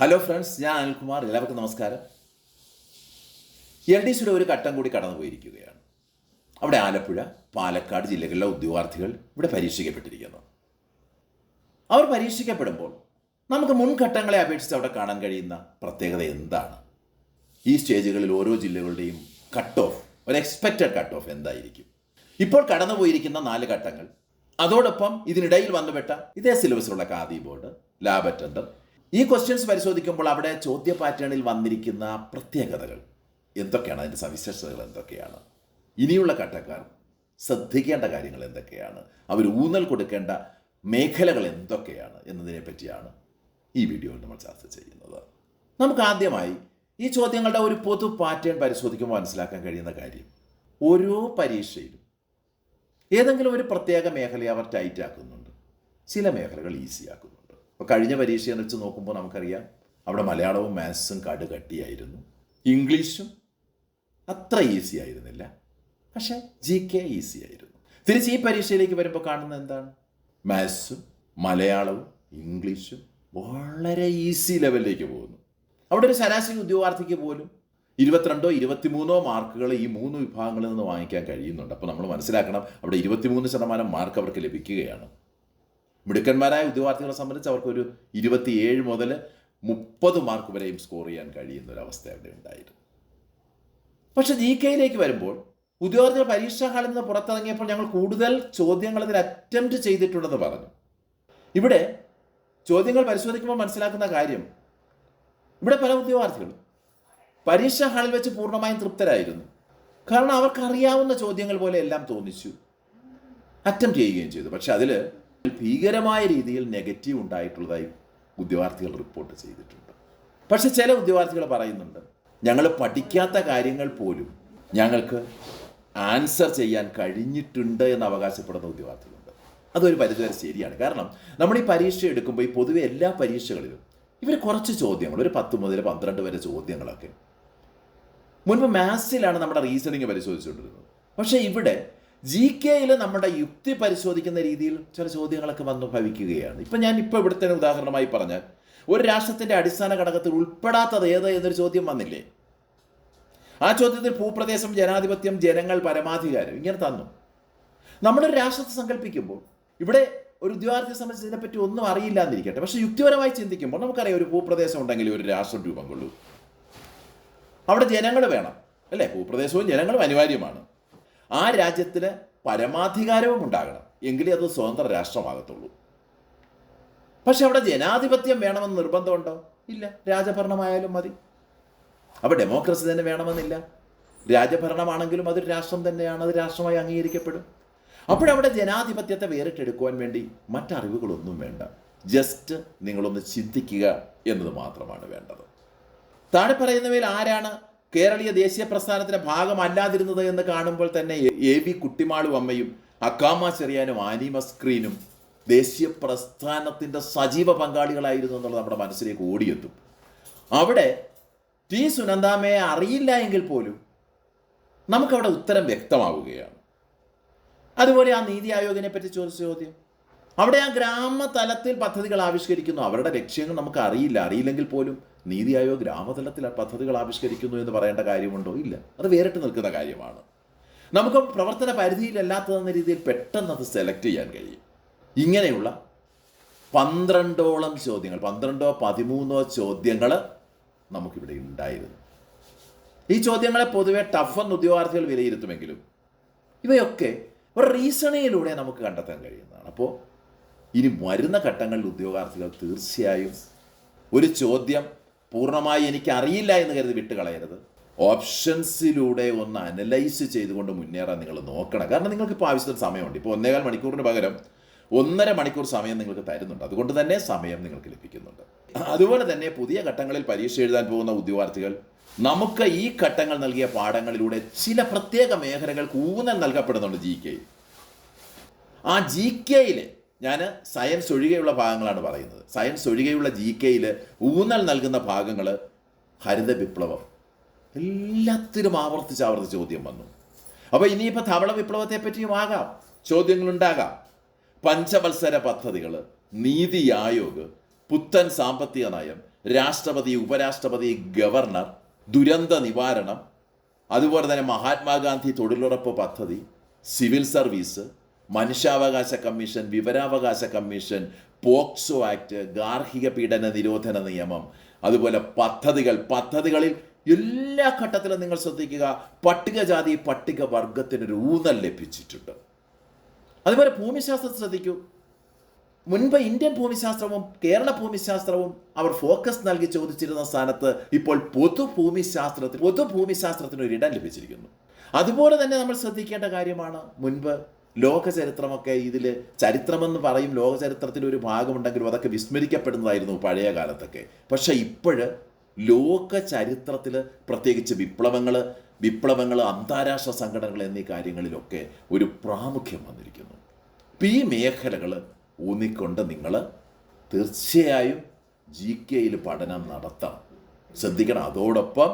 Hello friends ഞാൻ അനിൽകുമാർ. എല്ലാവർക്കും നമസ്കാരം. എൽ ഡി സിയുടെ ഒരു ഘട്ടം കൂടി കടന്നു പോയിരിക്കുകയാണ് അവിടെ ആലപ്പുഴ പാലക്കാട് ജില്ലകളിലെ ഉദ്യോഗാർത്ഥികൾ ഇവിടെ പരീക്ഷിക്കപ്പെട്ടിരിക്കുന്നു. അവർ പരീക്ഷിക്കപ്പെടുമ്പോൾ നമുക്ക് മുൻഘട്ടങ്ങളെ അപേക്ഷിച്ച് അവിടെ കാണാൻ കഴിയുന്ന പ്രത്യേകത എന്താണ്? ഈ സ്റ്റേജുകളിൽ ഓരോ ജില്ലകളുടെയും കട്ട് ഓഫ് ഒരു എക്സ്പെക്റ്റഡ് കട്ട് ഓഫ് എന്തായിരിക്കും? ഇപ്പോൾ കടന്നുപോയിരിക്കുന്ന നാല് ഘട്ടങ്ങൾ. അതോടൊപ്പം ഇതിനിടയിൽ വന്നുപെട്ട ഇതേ സിലബസിലുള്ള കാതി ബോർഡ് ലാബ് അറ്റൻഡർ ഈ ക്വസ്റ്റ്യൻസ് പരിശോധിക്കുമ്പോൾ അവിടെ ചോദ്യ പാറ്റേണിൽ വന്നിരിക്കുന്ന പ്രത്യേകതകൾ എന്തൊക്കെയാണ്? അതിന്റെ സവിശേഷതകൾ എന്തൊക്കെയാണ്? ഇനിയുള്ള ഘട്ടക്കാർ ശ്രദ്ധിക്കേണ്ട കാര്യങ്ങൾ എന്തൊക്കെയാണ്? അവർ ഊന്നൽ കൊടുക്കേണ്ട മേഖലകൾ എന്തൊക്കെയാണ് എന്നതിനെ പറ്റിയാണ് ഈ വീഡിയോയിൽ നമ്മൾ ചർച്ച ചെയ്യുന്നത്. നമുക്ക് ആദ്യമായി ഈ ചോദ്യങ്ങളുടെ ഒരു പൊതു പാറ്റേൺ പരിശോധിക്കുമ്പോൾ മനസ്സിലാക്കാൻ കഴിയുന്ന കാര്യം ഓരോ പരീക്ഷയിലും ഏതെങ്കിലും ഒരു പ്രത്യേക മേഖലയെ അവർ ടൈറ്റ് ആക്കുന്നുണ്ട്. ചില മേഖലകൾ ഈസി ആക്കുന്നുണ്ട്. അപ്പോൾ കഴിഞ്ഞ പരീക്ഷയെ വെച്ച് നോക്കുമ്പോൾ നമുക്കറിയാം അവിടെ മലയാളവും മാത്സും കടുകട്ടിയായിരുന്നു. ഇംഗ്ലീഷും അത്ര ഈസി ആയിരുന്നില്ല. പക്ഷേ ജി കെ ഈസി ആയിരുന്നു. തിരിച്ച് ഈ പരീക്ഷയിലേക്ക് വരുമ്പോൾ കാണുന്നത് എന്താണ്? മാത്സും മലയാളവും ഇംഗ്ലീഷും വളരെ ഈസി ലെവലിലേക്ക് പോകുന്നു. അവിടെ ഒരു ശരാശരി ഉദ്യോഗാർത്ഥിക്ക് പോലും ഇരുപത്തിരണ്ടോ ഇരുപത്തിമൂന്നോ മാർക്കുകൾ ഈ മൂന്ന് വിഭാഗങ്ങളിൽ നിന്ന് വാങ്ങിക്കാൻ കഴിയുന്നുണ്ട്. അപ്പോൾ നമ്മൾ മനസ്സിലാക്കണം അവിടെ ഇരുപത്തിമൂന്ന് ശതമാനം മാർക്ക് അവർക്ക് ലഭിക്കുകയാണ്. മിടുക്കന്മാരായ ഉദ്യോഗാർത്ഥികളെ സംബന്ധിച്ച് അവർക്കൊരു ഇരുപത്തിയേഴ് മുതൽ മുപ്പത് മാർക്ക് വരെയും സ്കോർ ചെയ്യാൻ കഴിയുന്ന ഒരു അവസ്ഥ അവിടെ ഉണ്ടായിരുന്നു. പക്ഷെ ജി കെയിലേക്ക് വരുമ്പോൾ ഉദ്യോഗാർത്ഥികൾ പരീക്ഷാ ഹാളിൽ നിന്ന് പുറത്തിറങ്ങിയപ്പോൾ ഞങ്ങൾ കൂടുതൽ ചോദ്യങ്ങൾ ഇതിൽ അറ്റംപ്റ്റ് ചെയ്തിട്ടുണ്ടെന്ന് പറഞ്ഞു. ഇവിടെ ചോദ്യങ്ങൾ പരിശോധിക്കുമ്പോൾ മനസ്സിലാക്കുന്ന കാര്യം ഇവിടെ പല ഉദ്യോഗാർത്ഥികളും പരീക്ഷാ ഹാളിൽ വെച്ച് പൂർണമായും തൃപ്തരായിരുന്നു. കാരണം അവർക്കറിയാവുന്ന ചോദ്യങ്ങൾ പോലെ എല്ലാം തോന്നിച്ചു. അറ്റംപ്റ്റ് ചെയ്യുകയും ചെയ്തു. പക്ഷെ അതിൽ ഭീകരമായ രീതിയിൽ നെഗറ്റീവ് ഉണ്ടായിട്ടുള്ളതായി ഉദ്യോഗാർത്ഥികൾ റിപ്പോർട്ട് ചെയ്തിട്ടുണ്ട്. പക്ഷെ ചില ഉദ്യോഗാർത്ഥികൾ പറയുന്നുണ്ട് ഞങ്ങൾ പഠിക്കാത്ത കാര്യങ്ങൾ പോലും ഞങ്ങൾക്ക് ആൻസർ ചെയ്യാൻ കഴിഞ്ഞിട്ടുണ്ട് എന്ന് അവകാശപ്പെടുന്ന ഉദ്യോഗാർത്ഥികളുണ്ട്. അതൊരു പരിധിവരെ ശരിയാണ്. കാരണം നമ്മൾ ഈ പരീക്ഷ എടുക്കുമ്പോൾ ഈ പൊതുവെ എല്ലാ പരീക്ഷകളിലും ഇവർ കുറച്ച് ചോദ്യങ്ങൾ ഒരു പത്ത് മുതൽ പന്ത്രണ്ട് വരെ ചോദ്യങ്ങളൊക്കെ. മുൻപ് മാത്സിലാണ് നമ്മുടെ റീസണിങ് പരിശോധിച്ചുകൊണ്ടിരുന്നത്. പക്ഷേ ഇവിടെ ജി കെയിൽ നമ്മുടെ യുക്തി പരിശോധിക്കുന്ന രീതിയിൽ ചില ചോദ്യങ്ങളൊക്കെ വന്നു ഭവിക്കുകയാണ്. ഇപ്പം ഞാൻ ഇപ്പോൾ ഇവിടുത്തെ ഉദാഹരണമായി പറഞ്ഞാൽ ഒരു രാഷ്ട്രത്തിന്റെ അടിസ്ഥാന ഘടകത്തിൽ ഉൾപ്പെടാത്തത് ഏത് എന്നൊരു ചോദ്യം വന്നില്ലേ? ആ ചോദ്യത്തിൽ ഭൂപ്രദേശം ജനാധിപത്യം ജനങ്ങൾ പരമാധികാരം ഇങ്ങനെ തന്നു. നമ്മളൊരു രാഷ്ട്രത്തെ സങ്കല്പിക്കുമ്പോൾ ഇവിടെ ഒരു ഉദ്യോഗാർത്ഥിയെ സംബന്ധിച്ച് ഇതിനെപ്പറ്റി ഒന്നും അറിയില്ല എന്നിരിക്കട്ടെ പക്ഷേ യുക്തിപരമായി ചിന്തിക്കുമ്പോൾ നമുക്കറിയാം ഒരു ഭൂപ്രദേശം ഉണ്ടെങ്കിൽ ഒരു രാഷ്ട്രം രൂപം കൊള്ളൂ. അവിടെ ജനങ്ങൾ വേണം അല്ലേ? ഭൂപ്രദേശവും ജനങ്ങളും അനിവാര്യമാണ്. ആ രാജ്യത്തിന് പരമാധികാരവും ഉണ്ടാകണം. എങ്കിലേ അത് സ്വതന്ത്ര രാഷ്ട്രമാകത്തുള്ളൂ. പക്ഷെ അവിടെ ജനാധിപത്യം വേണമെന്ന് നിർബന്ധമുണ്ടോ? ഇല്ല. രാജഭരണമായാലും മതി. അപ്പോൾ ഡെമോക്രസി തന്നെ വേണമെന്നില്ല. രാജഭരണമാണെങ്കിലും അതൊരു രാഷ്ട്രം തന്നെയാണ്. അത് രാഷ്ട്രമായി അംഗീകരിക്കപ്പെടും. അപ്പോഴവിടെ ജനാധിപത്യത്തെ വേറിട്ടെടുക്കുവാൻ വേണ്ടി മറ്ററിവുകളൊന്നും വേണ്ട. ജസ്റ്റ് നിങ്ങളൊന്ന് ചിന്തിക്കുക എന്നത് മാത്രമാണ് വേണ്ടത്. താഴെ പറയുന്നവയിൽ ആരാണ് കേരളീയ ദേശീയ പ്രസ്ഥാനത്തിന്റെ ഭാഗമല്ലാതിരുന്നത് എന്ന് കാണുമ്പോൾ തന്നെ എ വി കുട്ടിമാളും അമ്മയും അക്കാമ ചെറിയാനും ആനിമ സ്ക്രീനും ദേശീയ പ്രസ്ഥാനത്തിന്റെ സജീവ പങ്കാളികളായിരുന്നു എന്നുള്ളത് നമ്മുടെ മനസ്സിലേക്ക് ഓടിയെത്തും. അവിടെ ടി സുനന്ദാമയെ അറിയില്ല എങ്കിൽ പോലും നമുക്കവിടെ ഉത്തരം വ്യക്തമാവുകയാണ്. അതുപോലെ ആ നീതി ആയോഗിനെ പറ്റി ചോദിച്ച ചോദ്യം. അവിടെ ആ ഗ്രാമതലത്തിൽ പദ്ധതികൾ ആവിഷ്കരിക്കുന്നു. അവരുടെ ലക്ഷ്യങ്ങൾ നമുക്ക് അറിയില്ല. അറിയില്ലെങ്കിൽ പോലും നീതി ആയോഗ് ഗ്രാമതലത്തിൽ പദ്ധതികൾ ആവിഷ്കരിക്കുന്നു എന്ന് പറയേണ്ട കാര്യമുണ്ടോ? ഇല്ല. അത് വേറിട്ട് നിൽക്കുന്ന കാര്യമാണ്. നമുക്ക് പ്രവർത്തന പരിധിയിലല്ലാത്തതെന്ന രീതിയിൽ പെട്ടെന്ന് അത് സെലക്ട് ചെയ്യാൻ കഴിയും. ഇങ്ങനെയുള്ള പന്ത്രണ്ടോളം ചോദ്യങ്ങൾ പന്ത്രണ്ടോ പതിമൂന്നോ ചോദ്യങ്ങൾ നമുക്കിവിടെ ഉണ്ടായിരുന്നു. ഈ ചോദ്യങ്ങളെ പൊതുവെ ടഫ് എന്ന് ഉദ്യോഗാർത്ഥികൾ വിലയിരുത്തുമെങ്കിലും ഇവയൊക്കെ ഒരു റീസണിങ്ങിലൂടെ നമുക്ക് കണ്ടെത്താൻ കഴിയുന്നതാണ്. അപ്പോൾ ഇനി വരുന്ന ഘട്ടങ്ങളിൽ ഉദ്യോഗാർത്ഥികൾ തീർച്ചയായും ഒരു ചോദ്യം പൂർണമായി എനിക്ക് അറിയില്ല എന്ന് കരുതി വിട്ടുകളയരുത്. ഓപ്ഷൻസിലൂടെ ഒന്ന് അനലൈസ് ചെയ്തുകൊണ്ട് മുന്നേറാൻ നിങ്ങൾ നോക്കണം. കാരണം നിങ്ങൾക്ക് ഇപ്പോൾ ആവശ്യത്തിന് സമയമുണ്ട്. ഇപ്പോൾ ഒന്നേകാൽ മണിക്കൂറിന് പകരം ഒന്നര മണിക്കൂർ സമയം നിങ്ങൾക്ക് തരുന്നുണ്ട്. അതുകൊണ്ട് തന്നെ സമയം നിങ്ങൾക്ക് ലഭിക്കുന്നുണ്ട്. അതുപോലെ തന്നെ പുതിയ ഘട്ടങ്ങളിൽ പരീക്ഷ എഴുതാൻ പോകുന്ന ഉദ്യോഗാർത്ഥികൾ നമുക്ക് ഈ ഘട്ടങ്ങൾ നൽകിയ പാഠങ്ങളിലൂടെ ചില പ്രത്യേക മേഖലകൾക്ക് ഊന്നൽ നൽകപ്പെടുന്നുണ്ട് ജി കെ ആ ജി കെയിലെ ഞാൻ സയൻസ് ഒഴികെയുള്ള ഭാഗങ്ങളാണ് പറയുന്നത്. സയൻസ് ഒഴികെയുള്ള ജി കെയിൽ ഊന്നൽ നൽകുന്ന ഭാഗങ്ങൾ ഹരിത വിപ്ലവം. എല്ലാത്തിനും ആവർത്തിച്ച് ആവർത്തിച്ച് ചോദ്യം വന്നു. അപ്പോൾ ഇനിയിപ്പോൾ ധവള വിപ്ലവത്തെ പറ്റിയും ആകാം. ചോദ്യങ്ങളുണ്ടാകാം. പഞ്ചവത്സര പദ്ധതികൾ നീതി ആയോഗ് പുത്തൻ സാമ്പത്തിക നയം രാഷ്ട്രപതി ഉപരാഷ്ട്രപതി ഗവർണർ ദുരന്ത നിവാരണം അതുപോലെ തന്നെ മഹാത്മാഗാന്ധി തൊഴിലുറപ്പ് പദ്ധതി സിവിൽ സർവീസ് മനുഷ്യാവകാശ കമ്മീഷൻ വിവരാവകാശ കമ്മീഷൻ പോക്സോ ആക്ട് ഗാർഹിക പീഡന നിരോധന നിയമം അതുപോലെ പദ്ധതികൾ. പദ്ധതികളിൽ എല്ലാ ഘട്ടത്തിലും നിങ്ങൾ ശ്രദ്ധിക്കുക പട്ടികജാതി പട്ടിക വർഗത്തിനൊരു ഊന്നൽ ലഭിച്ചിട്ടുണ്ട്. അതുപോലെ ഭൂമിശാസ്ത്രം ശ്രദ്ധിക്കൂ. മുൻപ് ഇന്ത്യൻ ഭൂമിശാസ്ത്രവും കേരള ഭൂമിശാസ്ത്രവും അവർ ഫോക്കസ് നൽകി ചോദിച്ചിരുന്ന സ്ഥാനത്ത് ഇപ്പോൾ പൊതു ഭൂമിശാസ്ത്രത്തിന് പൊതു ഭൂമിശാസ്ത്രത്തിന് ഒരു ഇടം ലഭിച്ചിരിക്കുന്നു. അതുപോലെ തന്നെ നമ്മൾ ശ്രദ്ധിക്കേണ്ട കാര്യമാണ് മുൻപ് ലോക ചരിത്രമൊക്കെ ഇതിൽ ചരിത്രമെന്ന് പറയും ലോക ചരിത്രത്തിൽ ഒരു ഭാഗമുണ്ടെങ്കിലും അതൊക്കെ വിസ്മരിക്കപ്പെടുന്നതായിരുന്നു പഴയ കാലത്തൊക്കെ. പക്ഷേ ഇപ്പോഴ് ലോക ചരിത്രത്തിൽ പ്രത്യേകിച്ച് വിപ്ലവങ്ങൾ വിപ്ലവങ്ങൾ അന്താരാഷ്ട്ര സംഘടനകൾ എന്നീ കാര്യങ്ങളിലൊക്കെ ഒരു പ്രാമുഖ്യം വന്നിരിക്കുന്നു. അപ്പം ഈ മേഖലകൾ ഊന്നിക്കൊണ്ട് നിങ്ങൾ തീർച്ചയായും ജി കെയിൽ പഠനം നടത്താം ശ്രദ്ധിക്കണം. അതോടൊപ്പം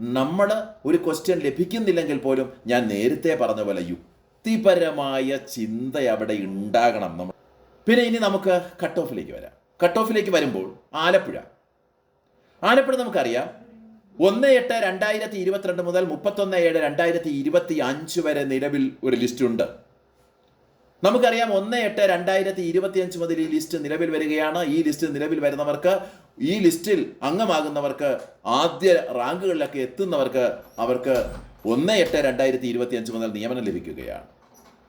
നമ്മൾ ഒരു ക്വസ്റ്റ്യൻ ലഭിക്കുന്നില്ലെങ്കിൽ പോലും ഞാൻ നേരത്തെ പറഞ്ഞ പോലെ യുക്തിപരമായ ചിന്ത അവിടെ ഉണ്ടാകണം നമ്മൾ. പിന്നെ ഇനി നമുക്ക് കട്ട് ഓഫിലേക്ക് വരാം. കട്ട് ഓഫിലേക്ക് വരുമ്പോൾ ആലപ്പുഴ. ആലപ്പുഴ നമുക്കറിയാം. ഒന്ന് എട്ട് രണ്ടായിരത്തി ഇരുപത്തിരണ്ട് മുതൽ മുപ്പത്തൊന്ന് ഏഴ് രണ്ടായിരത്തി ഇരുപത്തി അഞ്ച് വരെ നിലവിൽ ഒരു ലിസ്റ്റ് ഉണ്ട്. നമുക്കറിയാം ഒന്ന് എട്ട് രണ്ടായിരത്തി ഇരുപത്തി അഞ്ച് മുതൽ ഈ ലിസ്റ്റ് നിലവിൽ വരികയാണ്. ഈ ലിസ്റ്റ് നിലവിൽ വരുന്നവർക്ക് ഈ ലിസ്റ്റിൽ അംഗമാകുന്നവർക്ക് ആദ്യ റാങ്കുകളിലൊക്കെ എത്തുന്നവർക്ക് അവർക്ക് ഒന്ന് എട്ട് രണ്ടായിരത്തി ഇരുപത്തി അഞ്ച് മുതൽ നിയമനം ലഭിക്കുകയാണ്.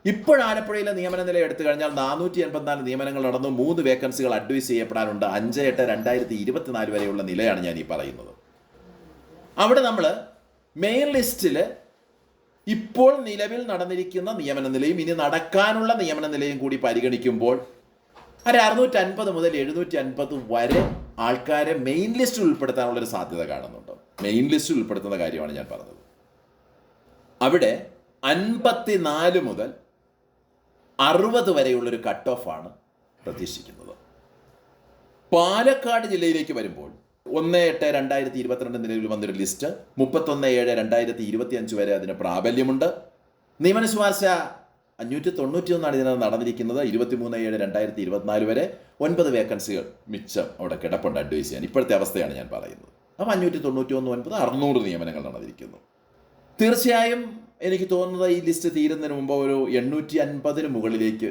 ഇപ്പോൾ ആലപ്പുഴയിലെ നിയമന നില എടുത്തു കഴിഞ്ഞാൽ നാനൂറ്റി എൺപത്തിനാല് നിയമനങ്ങൾ നടന്നു. മൂന്ന് വേക്കൻസികൾ അഡ്വൈസ് ചെയ്യപ്പെടാനുണ്ട്. അഞ്ച് എട്ട് രണ്ടായിരത്തി ഇരുപത്തിനാല് വരെയുള്ള നിലയാണ് ഞാൻ ഈ പറയുന്നത്. അവിടെ നമ്മൾ മെയിൻ ലിസ്റ്റിൽ ഇപ്പോൾ നിലവിൽ നടന്നിരിക്കുന്ന നിയമന നിലയും ഇനി നടക്കാനുള്ള നിയമന നിലയും കൂടി പരിഗണിക്കുമ്പോൾ ഒരു അറുന്നൂറ്റി അൻപത് മുതൽ എഴുന്നൂറ്റി അൻപത് വരെ ആൾക്കാരെ മെയിൻ ലിസ്റ്റിൽ ഉൾപ്പെടുത്താനുള്ള ഒരു സാധ്യത കാണുന്നുണ്ട്. മെയിൻ ലിസ്റ്റിൽ ഉൾപ്പെടുത്തുന്ന കാര്യമാണ് ഞാൻ പറഞ്ഞത്. അവിടെ അൻപത്തിനാല് മുതൽ അറുപത് വരെയുള്ളൊരു കട്ട് ആണ് പ്രതീക്ഷിക്കുന്നത്. പാലക്കാട് ജില്ലയിലേക്ക് വരുമ്പോൾ ഒന്ന് എട്ട് രണ്ടായിരത്തി ഇരുപത്തിരണ്ട് നിലവിൽ വന്നൊരു ലിസ്റ്റ് മുപ്പത്തൊന്ന് ഏഴ് രണ്ടായിരത്തി ഇരുപത്തി അഞ്ച് വരെ അതിന് പ്രാബല്യമുണ്ട്. നിയമന ശുപാർശ അഞ്ഞൂറ്റി തൊണ്ണൂറ്റി ഒന്നാണ് ഇതിനകത്ത് നടന്നിരിക്കുന്നത്. ഇരുപത്തിമൂന്ന് ഏഴ് രണ്ടായിരത്തി ഇരുപത്തിനാല് വരെ ഒൻപത് വേക്കൻസികൾ മിച്ചം അവിടെ കിടപ്പുണ്ട് അഡ്വൈസ് ചെയ്യാൻ. ഇപ്പോഴത്തെ അവസ്ഥയാണ് ഞാൻ പറയുന്നത്. അപ്പോൾ അഞ്ഞൂറ്റി തൊണ്ണൂറ്റി ഒന്ന് ഒൻപത് അറുന്നൂറ് നിയമനങ്ങൾ നടന്നിരിക്കുന്നു. തീർച്ചയായും എനിക്ക് തോന്നുന്നത് ഈ ലിസ്റ്റ് തീരുന്നതിന് മുമ്പ് ഒരു എണ്ണൂറ്റി അൻപതിന് മുകളിലേക്ക്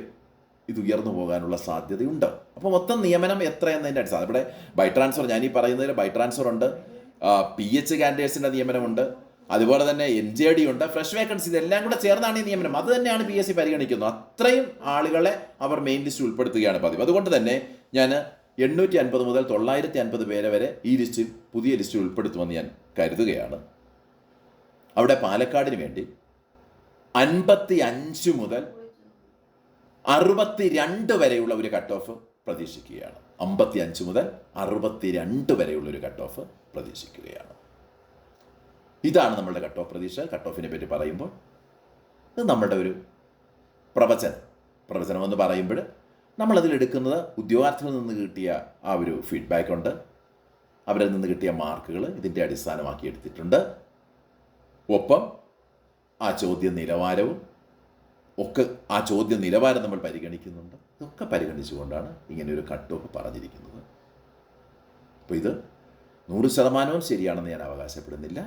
ഇത് ഉയർന്നു പോകാനുള്ള സാധ്യതയുണ്ട്. അപ്പോൾ മൊത്തം നിയമനം എത്ര എന്നതിന്റെ അടിസ്ഥാനം. ഇവിടെ ബൈ ട്രാൻസ്ഫർ ഞാൻ ഈ പറയുന്നതിൽ ബൈ ട്രാൻസ്ഫർ ഉണ്ട്. പി എച്ച് കാൻഡിഡേറ്റ്സിന്റെ നിയമനമുണ്ട്. അതുപോലെ തന്നെ എൻ ജെ ഡി ഉണ്ട്. ഫ്രഷ് വേക്കൻസി ഇതെല്ലാം കൂടെ ചേർന്നാണ് ഈ നിയമനം. അത് തന്നെയാണ് പി എസ് സി പരിഗണിക്കുന്നത്. അത്രയും ആളുകളെ അവർ മെയിൻ ലിസ്റ്റ് ഉൾപ്പെടുത്തുകയാണ് പതിവ്. അതുകൊണ്ട് തന്നെ ഞാൻ എണ്ണൂറ്റി അൻപത് മുതൽ തൊള്ളായിരത്തി അൻപത് പേരെ വരെ ഈ ലിസ്റ്റിൽ പുതിയ ലിസ്റ്റിൽ ഉൾപ്പെടുത്തുമെന്ന് ഞാൻ കരുതുകയാണ്. അവിടെ പാലക്കാടിന് വേണ്ടി അൻപത്തി അഞ്ച് മുതൽ അറുപത്തി രണ്ട് വരെയുള്ള ഒരു കട്ട് ഓഫ് പ്രതീക്ഷിക്കുകയാണ്. അമ്പത്തി അഞ്ച് മുതൽ അറുപത്തി രണ്ട് വരെയുള്ള ഒരു കട്ട് ഓഫ് പ്രതീക്ഷിക്കുകയാണ്. ഇതാണ് നമ്മളുടെ കട്ട് ഓഫ് പ്രതീക്ഷ. കട്ട് ഓഫിനെ പറ്റി പറയുമ്പോൾ ഇത് നമ്മളുടെ ഒരു പ്രവചനം. പ്രവചനം എന്ന് പറയുമ്പോൾ നമ്മളതിൽ എടുക്കുന്നത് ഉദ്യോഗാർത്ഥികളിൽ നിന്ന് കിട്ടിയ ആ ഒരു ഫീഡ്ബാക്ക് ഉണ്ട്. അവരിൽ നിന്ന് കിട്ടിയ മാർക്കുകൾ ഇതിന്റെ അടിസ്ഥാനമാക്കി എടുത്തിട്ടുണ്ട്. ഒപ്പം ആ ചോദ്യ നിലവാരവും ഒക്കെ ആ ചോദ്യ നിലവാരം നമ്മൾ പരിഗണിക്കുന്നുണ്ട്. ഇതൊക്കെ പരിഗണിച്ചുകൊണ്ടാണ് ഇങ്ങനെ ഒരു കട്ട് ഓഫ് പറഞ്ഞിരിക്കുന്നത്. അപ്പോൾ ഇത് നൂറ് ശതമാനവും ശരിയാണെന്ന് ഞാൻ അവകാശപ്പെടുന്നില്ല.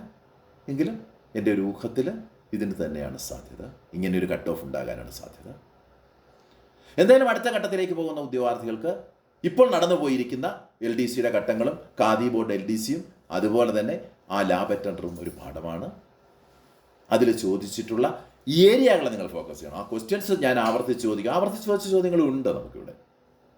എങ്കിലും എന്റെ ഒരു ഊഹത്തിൽ ഇതിന് തന്നെയാണ് സാധ്യത. ഇങ്ങനെ ഒരു കട്ട് ഓഫ് ഉണ്ടാകാനാണ് സാധ്യത. എന്തായാലും അടുത്ത ഘട്ടത്തിലേക്ക് പോകുന്ന ഉദ്യോഗാർത്ഥികൾക്ക് ഇപ്പോൾ നടന്നു പോയിരിക്കുന്ന എൽ ഡി സിയുടെ ഘട്ടങ്ങളും ഖാദി ബോർഡ് എൽ ഡി സിയും അതുപോലെ തന്നെ ആ ലാബ് അറ്റൻഡറും ഒരു പാഠമാണ്. അതിൽ ചോദിച്ചിട്ടുള്ള ഏരിയകൾ നിങ്ങൾ ഫോക്കസ് ചെയ്യണം. ആ ക്വസ്റ്റ്യൻസ് ഞാൻ ആവർത്തിച്ച് ചോദിക്കും. ആവർത്തിച്ച് ചോദിച്ച ചോദ്യങ്ങളും ഉണ്ട് നമുക്കിവിടെ.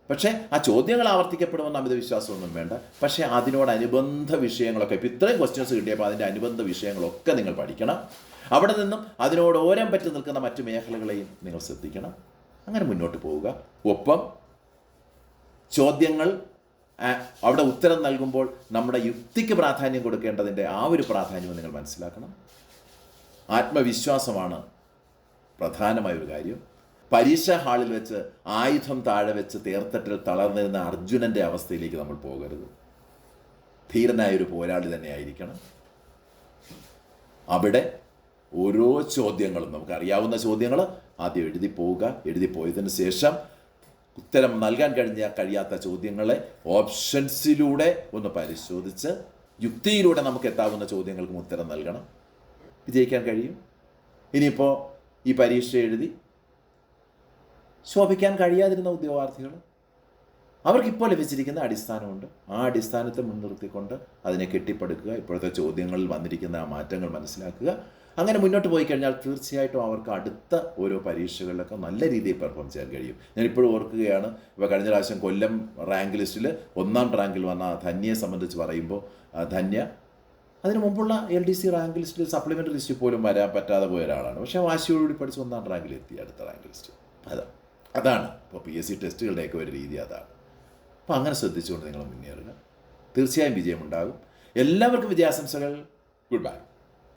പക്ഷേ ആ ചോദ്യങ്ങൾ ആവർത്തിക്കപ്പെടുമെന്ന് അമിത വിശ്വാസമൊന്നും വേണ്ട. പക്ഷേ അതിനോടനുബന്ധ വിഷയങ്ങളൊക്കെ ഇപ്പോൾ ഇത്രയും ക്വസ്റ്റ്യൻസ് കിട്ടിയപ്പോൾ അതിന്റെ അനുബന്ധ വിഷയങ്ങളൊക്കെ നിങ്ങൾ പഠിക്കണം. അവിടെ നിന്നും അതിനോട് ഓരം പറ്റി നിൽക്കുന്ന മറ്റു മേഖലകളെയും നിങ്ങൾ ശ്രദ്ധിക്കണം. അങ്ങനെ മുന്നോട്ട് പോവുക. ഒപ്പം ചോദ്യങ്ങൾ അവിടെ ഉത്തരം നൽകുമ്പോൾ നമ്മുടെ യുക്തിക്ക് പ്രാധാന്യം കൊടുക്കേണ്ടതിന്റെ ആ ഒരു പ്രാധാന്യവും നിങ്ങൾ മനസ്സിലാക്കണം. ആത്മവിശ്വാസമാണ് പ്രധാനമായ ഒരു കാര്യം. പരീക്ഷാ ഹാളിൽ വെച്ച് ആയുധം താഴെ വെച്ച് തേർത്തട്ടിൽ തളർന്നിരുന്ന അർജുനന്റെ അവസ്ഥയിലേക്ക് നമ്മൾ പോകരുത്. ധീരനായ ഒരു പോരാളി തന്നെ ആയിരിക്കണം അവിടെ ഓരോ ചോദ്യങ്ങളും നമുക്ക് അറിയാവുന്ന ചോദ്യങ്ങൾ ആദ്യം എഴുതി പോവുക എഴുതി പോയതിന് ശേഷം ഉത്തരം നൽകാൻ കഴിഞ്ഞ കഴിയാത്ത ചോദ്യങ്ങളെ ഓപ്ഷൻസിലൂടെ ഒന്ന് പരിശോധിച്ച് യുക്തിയിലൂടെ നമുക്ക് എത്താവുന്ന ചോദ്യങ്ങൾക്കും ഉത്തരം നൽകണം. വിജയിക്കാൻ കഴിയും. ഇനിയിപ്പോൾ ഈ പരീക്ഷ എഴുതി ശോഭിക്കാൻ കഴിയാതിരുന്ന ഉദ്യോഗാർത്ഥികൾ അവർക്കിപ്പോൾ ലഭിച്ചിരിക്കുന്ന അടിസ്ഥാനമുണ്ട്. ആ അടിസ്ഥാനത്തെ മുൻനിർത്തിക്കൊണ്ട് അതിനെ കെട്ടിപ്പടുക്കുക ഇപ്പോഴത്തെ ചോദ്യങ്ങളിൽ വന്നിരിക്കുന്ന ആ മാറ്റങ്ങൾ മനസ്സിലാക്കുക. അങ്ങനെ മുന്നോട്ട് പോയി കഴിഞ്ഞാൽ തീർച്ചയായിട്ടും അവർക്ക് അടുത്ത ഓരോ പരീക്ഷകളിലൊക്കെ നല്ല രീതിയിൽ പെർഫോം ചെയ്യാൻ കഴിയും. ഞാൻ ഇപ്പോഴും ഓർക്കുകയാണ് ഇപ്പോൾ കഴിഞ്ഞ പ്രാവശ്യം കൊല്ലം റാങ്ക് ലിസ്റ്റിൽ ഒന്നാം റാങ്കിൽ വന്ന ധന്യയെ സംബന്ധിച്ച് പറയുമ്പോൾ ധന്യ അതിന് മുമ്പുള്ള എൽ ഡി സി റാങ്ക് ലിസ്റ്റിൽ സപ്ലിമെന്ററി ലിസ്റ്റിൽ പോലും വരാൻ പറ്റാതെ പോയ ഒരാളാണ് പക്ഷേ വാശിയോടുകൂടി പഠിച്ച് ഒന്നാം റാങ്കിൽ എത്തി അടുത്ത റാങ്ക് ലിസ്റ്റ് അതാ. അതാണ്. ഇപ്പോൾ പി എസ് സി ടെസ്റ്റുകളുടെയൊക്കെ ഒരു രീതി അതാണ്. അപ്പോൾ അങ്ങനെ ശ്രദ്ധിച്ചുകൊണ്ട് നിങ്ങൾ മുന്നേറുക. തീർച്ചയായും വിജയമുണ്ടാകും. എല്ലാവർക്കും വിജയാശംസകൾ. Good bye